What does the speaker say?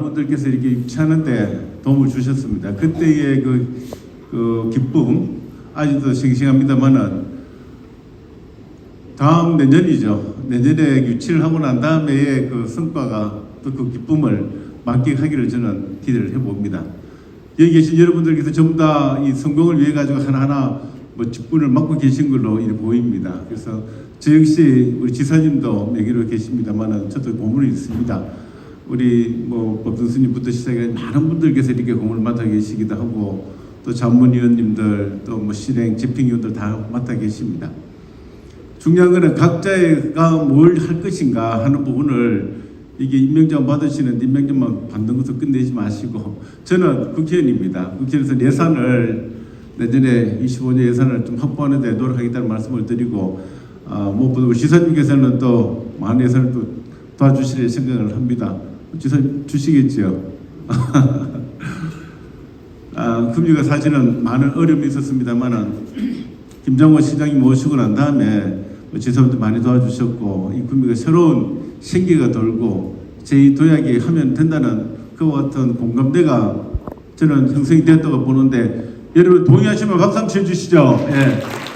많은 분들께서 이렇게 유치하는 데 도움을 주셨습니다. 그때의 그, 그 기쁨 아직도 싱싱합니다만은 다음 내년이죠. 내년에 유치를 하고 난 다음에의 그 성과가 또 그 기쁨을 만끽하기를 저는 기대를 해봅니다. 여기 계신 여러분들께서 전부 다 이 성공을 위해 가지고 하나하나 뭐 직분을 맡고 계신 걸로 보입니다. 그래서 저 역시 우리 지사님도 매기로 계십니다만은 저도 고문이 있습니다. 우리 뭐 법등스님부터 시작해 많은 분들께서 이렇게 고문을 맡아 계시기도 하고 또 자문위원님들 또 뭐 실행 집행위원들 다 맡아 계십니다. 중요한 것은 각자가 뭘 할 것인가 하는 부분을 이게 임명장 받으시는 임명장만 받는 것으로 끝내지 마시고 저는 국회의원입니다. 국회에서 예산을 내년에 25년 예산을 좀 확보하는 데 노력하겠다는 말씀을 드리고 아, 무엇보다 우리 지사님께서는 또 많은 예산을 또 도와주실 생각을 합니다. 지사님 주시겠죠? 아, 금리가 사실은 많은 어려움이 있었습니다만은 김장호 시장이 모시고 난 다음에 뭐 지사님도 많이 도와주셨고 이 금리가 새로운 생기가 돌고 제 도약이 하면 된다는 그와 같은 공감대가 저는 형성이 됐다고 보는데 여러분 동의하시면 박수 한번 쳐주시죠. 예.